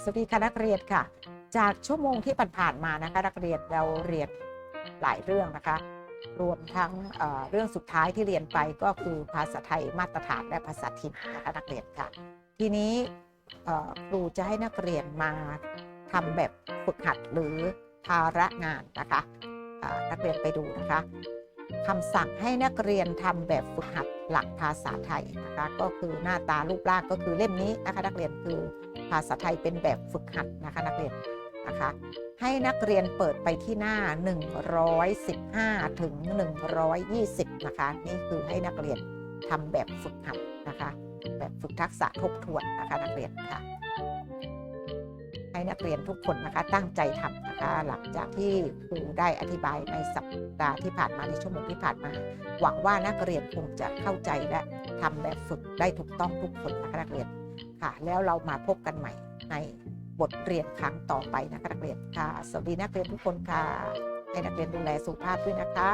สวัสดีค่ะนักเรียนค่ะ จากชั่วโมงที่ผ่านๆมานะคะ นักเรียนเราเรียนหลายเรื่องนะคะ รวมทั้งเรื่องสุดท้ายที่เรียนไปก็คือภาษาไทยมาตรฐานและภาษาถิ่นนะคะนักเรียนค่ะ ทีนี้ครูจะให้นักเรียนมาทำแบบฝึกหัดหรือภาระงานนะคะนักเรียนไปดูนะคะคำสั่งให้นักเรียนทำแบบฝึกหัดหลักภาษาไทยนะคะ ก็คือหน้าตารูปร่างก็คือเล่มนี้นะคะ นักเรียนคือ ภาษาไทยเป็นแบบฝึกหัดนะคะนักเรียนนะคะให้นักเรียนเปิดไปที่หน้า 115 ถึง 120 นะคะ นี่คือให้นักเรียนทำแบบฝึกหัดนะคะ แบบฝึกทักษะทบทวนนะคะนักเรียนค่ะ ให้นักเรียนทุกคนนะคะตั้งใจทำนะคะ หลังจากที่ครูได้อธิบายในสัปดาห์ที่ผ่านมาในชั่วโมงที่ผ่านมา หวังว่านักเรียนคงจะเข้าใจและทำแบบฝึกได้ถูกต้องทุกคนนะคะนักเรียน ค่ะ แล้วเรามาพบกันใหม่ในบทเรียนครั้งต่อไปนะคะนักเรียนค่ะ สวัสดีนักเรียนทุกคนค่ะ ให้นักเรียนดูแลสุขภาพด้วยนะคะ